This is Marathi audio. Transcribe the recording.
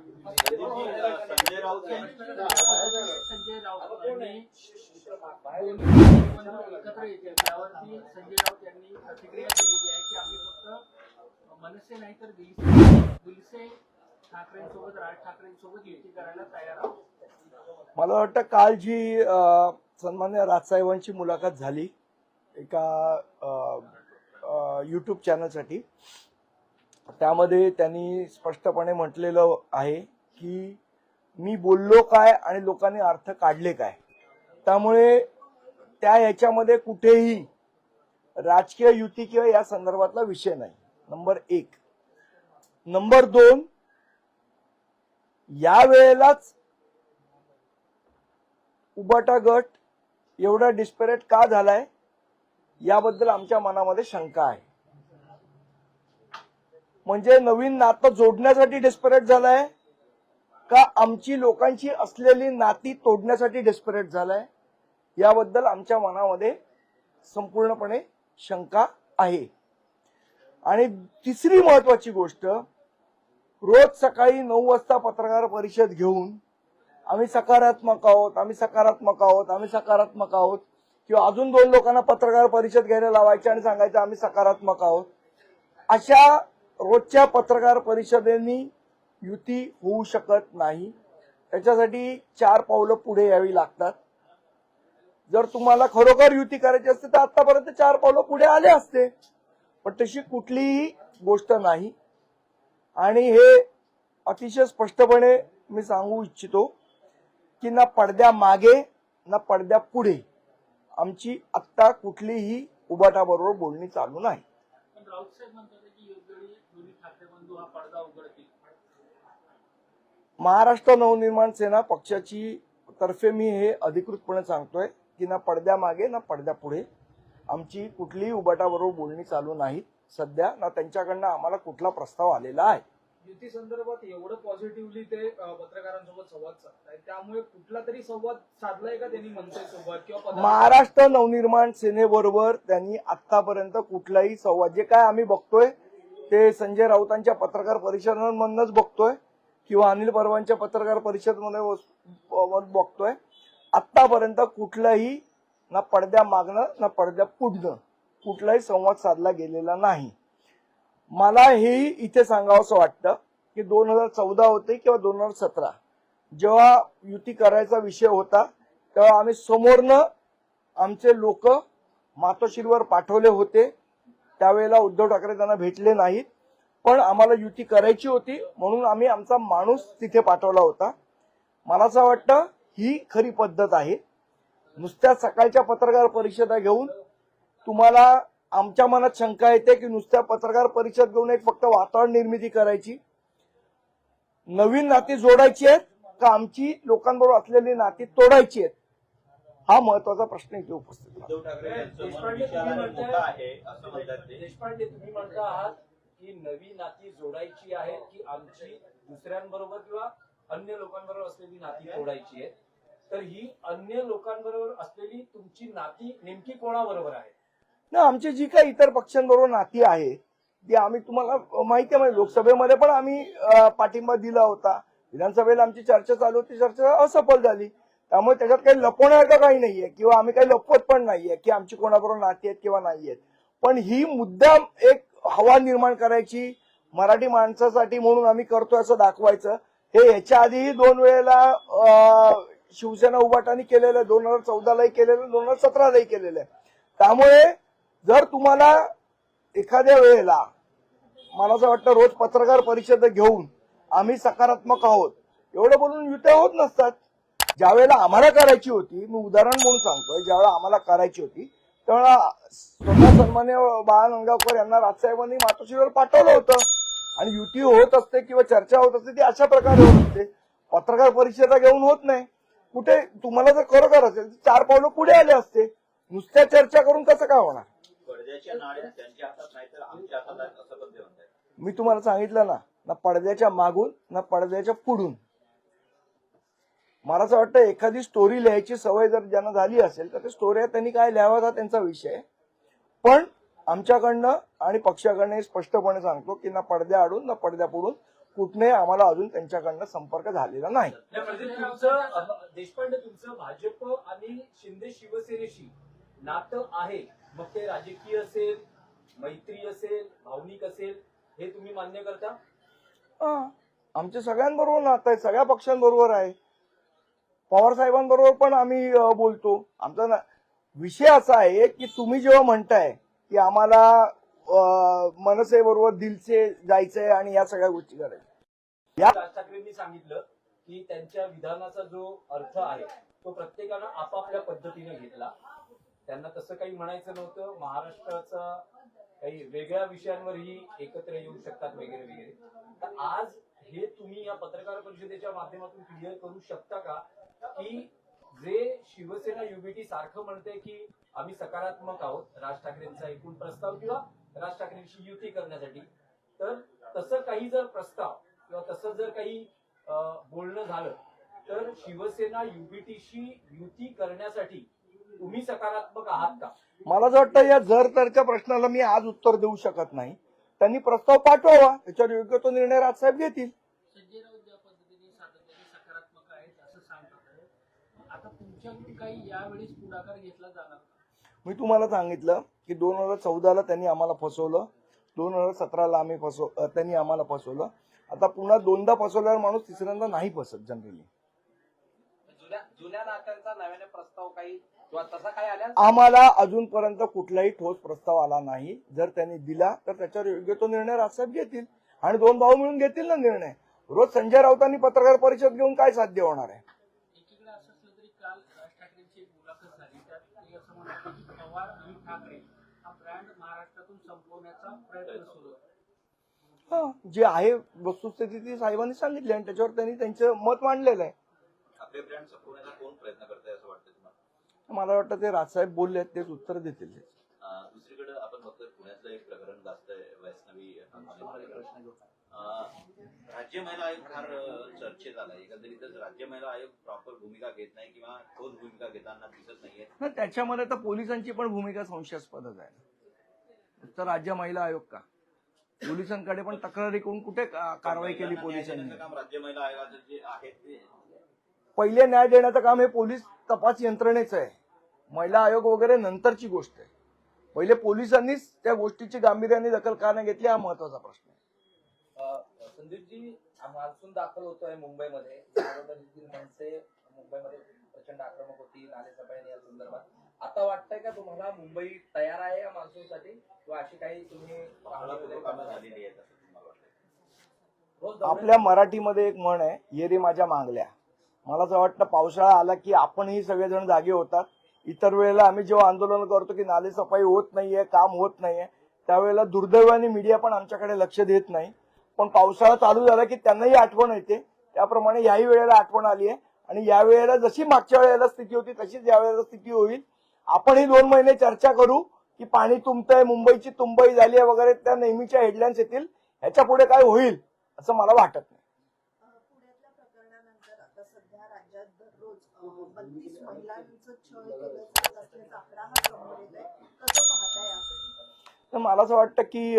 संजय राऊत संजय राऊत यांनी एकत्र येते त्यावरती संजय राऊत यांनी प्रतिक्रिया दिलेली आहे की आम्ही फक्त मनसे नाही तर दिलसे दिलसे ठाकरेंसोबत राज ठाकरेंसोबत युती करायला तयार आहोत मला वाटतं काल जी सन्मान्य राजसाहेबांची मुलाखत झाली एका युट्यूब चॅनलसाठी त्यामध्ये त्यांनी स्पष्टपणे म्हटलेलं आहे की मी बोललो काय आणि लोकांनी अर्थ काढले काय. त्यामुळे त्या याच्यामध्ये कुठेही राजकीय युती किंवा या संदर्भातला विषय नाही. नंबर एक. नंबर दोन या वेळेलाच उबाटा गट एवढा डिस्पेरेट का झालाय याबद्दल आमच्या मनामध्ये शंका आहे. म्हणजे नवीन नातं जोडण्यासाठी डेस्परेट झालाय? का आमची लोकांची असलेली नाती तोडण्यासाठी डेस्परेट झालाय? याबद्दल आमच्या मनामध्ये संपूर्णपणे शंका आहे. आणि तिसरी महत्वाची गोष्ट रोज सकाळी नऊ वाजता पत्रकार परिषद घेऊन आम्ही सकारात्मक आहोत आम्ही सकारात्मक आहोत आम्ही सकारात्मक आहोत किंवा अजून दोन लोकांना पत्रकार परिषद घ्यायला लावायचे आणि सांगायचं आम्ही सकारात्मक आहोत अशा रोजच्या पत्रकार परिषदेनी युती होऊ शकत नाही. त्याच्यासाठी चार पावलं पुढे यावी लागतात. जर तुम्हाला खरोखर युती करायची असते तर आतापर्यंत चार पावलं पुढे आले असते. पण तशी कुठलीही गोष्ट नाही. आणि हे अतिशय स्पष्टपणे मी सांगू इच्छितो की ना पडद्या मागे ना पडद्या पुढे. आमची आत्ता कुठलीही उबाटाबरोबर बोलणी चालू नाही. महाराष्ट्र नवनिर्माण सेना पक्षाची तर्फे मी हे अधिकृतपणे सांगतोय की ना पडद्या मागे ना पडद्या पुढे. आमची कुठलीही उबाटाबरोबर बोलणी चालू नाही. सध्या ना त्यांच्याकडनं आम्हाला कुठला प्रस्ताव आलेला आहे. युती संदर्भात एवढं पॉझिटिव्हली ते पत्रकारांसोबत संवाद त्यामुळे कुठला तरी संवाद साधलाय का त्यांनी किंवा महाराष्ट्र नवनिर्माण सेनेबरोबर त्यांनी आतापर्यंत कुठलाही संवाद जे काय आम्ही बघतोय ते संजय राऊतांच्या पत्रकार परिषदांमधूनच बघतोय किंवा अनिल परवांच्या पत्रकार परिषदमध्ये बघतोय. आतापर्यंत कुठलंही ना पडद्या मागणं ना पडद्या पुढणं कुठलाही संवाद साधला गेलेला नाही. मला हेही इथे सांगावंसं वाटतं की दोन हजार चौदा होते किंवा दोन हजार सतरा जेव्हा युती करायचा विषय होता तेव्हा आम्ही समोरनं आमचे लोक मातोश्रीवर पाठवले होते. त्यावेळेला उद्धव ठाकरे त्यांना भेटले नाहीत. पण आम्हाला युती करायची होती म्हणून आम्ही आमचा माणूस तिथे पाठवला होता. मला असं वाटतं ही खरी पद्धत आहे. नुसत्या सकाळच्या पत्रकार परिषदा घेऊन तुम्हाला आमच्या मनात शंका येते की नुसत्या पत्रकार परिषद घेऊन एक फक्त वातावरण निर्मिती करायची. नवीन नाती जोडायची आहेत का? आमची लोकांबरोबर असलेली नाती तोडायची आहेत. हा महत्त्वाचा प्रश्न इथे उपस्थित आहे. उद्धव ठाकरे यांचं मन देशपांडे तुम्ही म्हणता आहात की नवी नाती जोडायची आहेत की आमची दुसऱ्यांबरोबर किंवा अन्य लोकांबरोबर असलेली नाती तोडायची आहे तर ही अन्य लोकांबरोबर असलेली तुमची नाती नेमकी कोणाबरोबर आहे? ना आमची जी काही इतर पक्षांबरोबर नाती आहे ती आम्ही तुम्हाला माहिती आहे म्हणजे लोकसभेमध्ये पण आम्ही पाठिंबा दिला होता. विधानसभेला आमची चर्चा चालू होती चर्चा असफल झाली. त्यामुळे त्याच्यात काही लपवण्यासारखं काही नाहीये किंवा आम्ही काही लपवत पण नाहीये की आमची कोणाबरोबर नाती आहेत किंवा नाही आहेत पण ही मुद्दाम एक हवा निर्माण करायची मराठी माणसासाठी म्हणून आम्ही करतोय असं दाखवायचं. हे याच्या आधीही दोन वेळेला शिवसेना उभाटांनी केलेलं आहे दोन हजार चौदालाही केलेलं दोन हजार सतरालाही केलेलं. आहे त्यामुळे जर तुम्हाला एखाद्या वेळेला मला असं वाटतं रोज पत्रकार परिषद घेऊन आम्ही सकारात्मक आहोत एवढं बोलून युत्या होत नसतात. ज्या वेळेला आम्हाला करायची होती मी उदाहरण म्हणून सांगतोय ज्यावेळेला आम्हाला करायची होती त्यावेळेला स्वतः सन्मान्य बाळा नंदगावकर यांना राजसाहेबांनी मातोश्रीवर पाठवलं होतं. आणि युती होत असते किंवा चर्चा होत असते ती अशा प्रकारे होत असते. पत्रकार परिषदा घेऊन होत नाही. कुठे तुम्हाला जर खरोखर असेल तर चार पावलं पुढे आले असते. नुसत्या चर्चा करून कसं काय होणार? मी तुम्हाला सांगितलं ना ना पडद्याच्या मागून ना पडद्याच्या पुढून. मला असं वाटतं एखादी स्टोरी लिहायची सवय जर ज्यांना झाली असेल तर ते स्टोऱ्या त्यांनी काय लिहाव्यात हा त्यांचा विषय. पण आमच्याकडनं आणि पक्षाकडनं हे स्पष्टपणे सांगतो की ना पडद्या आडून ना पडद्या पुढून कुठने आम्हाला अजून त्यांच्याकडनं संपर्क झालेला नाही देशपांडे तुमचं भाजप आणि शिंदे शिवसेनेशी नातं आहे मग ते राजकीय असेल मैत्री असेल भावनिक असेल हे तुम्ही मान्य करता. आमच्या सगळ्यांबरोबर नातं आहे सगळ्या पक्षांबरोबर आहे पवार साहेबांबरोबर पण आम्ही बोलतो. आमचा विषय असा आहे की तुम्ही जेव्हा म्हणताय की आम्हाला मनसे बरोबर दिलचे जायचंय आणि या सगळ्या गोष्टी करायच्या. या राज ठाकरेंनी सांगितलं की त्यांच्या विधानाचा जो अर्थ आहे तो प्रत्येकानं आपापल्या पद्धतीने घेतला. त्यांना तसं काही म्हणायचं नव्हतं. महाराष्ट्राचा काही वेगळ्या विषयांवरही एकत्र येऊ शकतात वगैरे वगैरे. तर आज हे तुम्ही या पत्रकार परिषदेच्या माध्यमातून क्लिअर करू शकता का? की जे शिवसेना युबीटी सारखं म्हणते की आम्ही सकारात्मक आहोत राज ठाकरेंचा एकूण प्रस्ताव किंवा राज ठाकरेंशी युती करण्यासाठी. तर तसं काही जर प्रस्ताव किंवा तसं जर काही बोलणं झालं तर शिवसेना युबीटीशी युती करण्यासाठी तुम्ही सकारात्मक आहात का? मला असं वाटतं या जर तरच्या प्रश्नाला मी आज उत्तर देऊ शकत नाही. त्यांनी प्रस्ताव पाठवावा त्याच्यावर योग्य तो निर्णय राजसाहेब घेतील संजय राऊत ज्या पद्धतीने सातत्याने सकारात्मक आहेत असं सांगतात आता तुमच्याकडून काही यावेळेस पुढाकार घेतला जाणार का? मी तुम्हाला सांगितलं की दोन हजार चौदाला त्यांनी आम्हाला फसवलं. दोन हजार सतराला आम्ही फसव त्यांनी आम्हाला फसवलं. आता पुन्हा दोनदा फसवल्यावर माणूस तिसऱ्यांदा नाही फसत जनरली जुन्या जुन्या नात्यांचा नव्याने प्रस्ताव काही किंवा तसा काही आल्या आम्हाला अजूनपर्यंत कुठलाही ठोस प्रस्ताव आला नाही. जर त्यांनी दिला तर त्याच्यावर योग्य तो निर्णय राजसाहेब घेतील. आणि दोन भाऊ मिळून घेतील ना निर्णय. रोज संजय राऊतांनी पत्रकार परिषद घेऊन काय साध्य होणार आहे एकीकडे असं असलं तरी काल राज ठाकरेंची एक मुलाखत झाली त्यात ते असं म्हणाले की पवार आणि ठाकरे हा ब्रँड महाराष्ट्रातून संपवण्याचा प्रयत्न सुरू आहे. हा जे आहे वस्तुस्थिती ती साहेबांनी सांगितली आणि त्याच्यावर त्यांनी त्यांचं मत मांडलेलं आहे. आपले ब्रँड संपवण्याचा कोण प्रयत्न करताय असं वाटतं तुम्हाला? मला वाटतं ते राजसाहेब बोलले तेच उत्तर देतील. अं, दुसरीकडे आपण बघतोय पुण्यातलं एक प्रकरण गाजतंय वैष्णवी. अं, राज्य महिला आयोग फार चर्चेत आलाय. एकंदरीतच राज्य महिला आयोग प्रॉपर भूमिका घेत नाही किंवा ठोस भूमिका घेताना दिसत नाहीये. ना त्याच्यामध्ये तर पोलिसांची पण भूमिका संशयास्पदच आहे तर राज्य महिला आयोग का? पोलिसांकडे पण तक्रारी करून कुठे कारवाई केली पोलिसांनी? काम राज्य महिला आयोगाचं जे आहे ते पहिले न्याय देण्याचं काम हे पोलीस तपास यंत्रणेचं आहे. महिला आयोग वगैरे नंतरची गोष्ट आहे. पहिले पोलिसांनीच त्या गोष्टीची गांभीर्याने दखल का नाही घेतली हा महत्त्वाचा प्रश्न आहे. संदीपजी मान्सून दाखल होतोय मुंबईमध्ये. देखील मनसे मुंबईमध्ये प्रचंड आक्रमक होती नाले सफाई या संदर्भात. आता वाटतंय का तुम्हाला मुंबई तयार आहे या मान्सूनसाठी किंवा अशी काही तुम्ही पाहणी? झालेली तुम्हाला वाटतं आपल्या मराठीमध्ये एक म्हण आहे ये रे माझ्या मागल्या. मला असं वाटतं पावसाळा आला की आपणही सगळेजण जागे होतात. इतर वेळेला आम्ही जेव्हा आंदोलन करतो की नाले सफाई होत नाहीये काम होत नाहीये त्यावेळेला दुर्दैवाने मीडिया पण आमच्याकडे लक्ष देत नाही. पण पावसाळा चालू झाला की त्यांनाही आठवण येते. त्याप्रमाणे याही वेळेला आठवण आली आहे. आणि या वेळेला जशी मागच्या वेळेला स्थिती होती तशीच या वेळेला स्थिती होईल. आपण ही दोन महिने चर्चा करू की पाणी तुंबतंय मुंबईची तुंबई झाली आहे वगैरे त्या नेहमीच्या हेडलाईन्स येतील. ह्याच्या पुढे काय होईल असं मला वाटत नाही. तर मला असं वाटतं की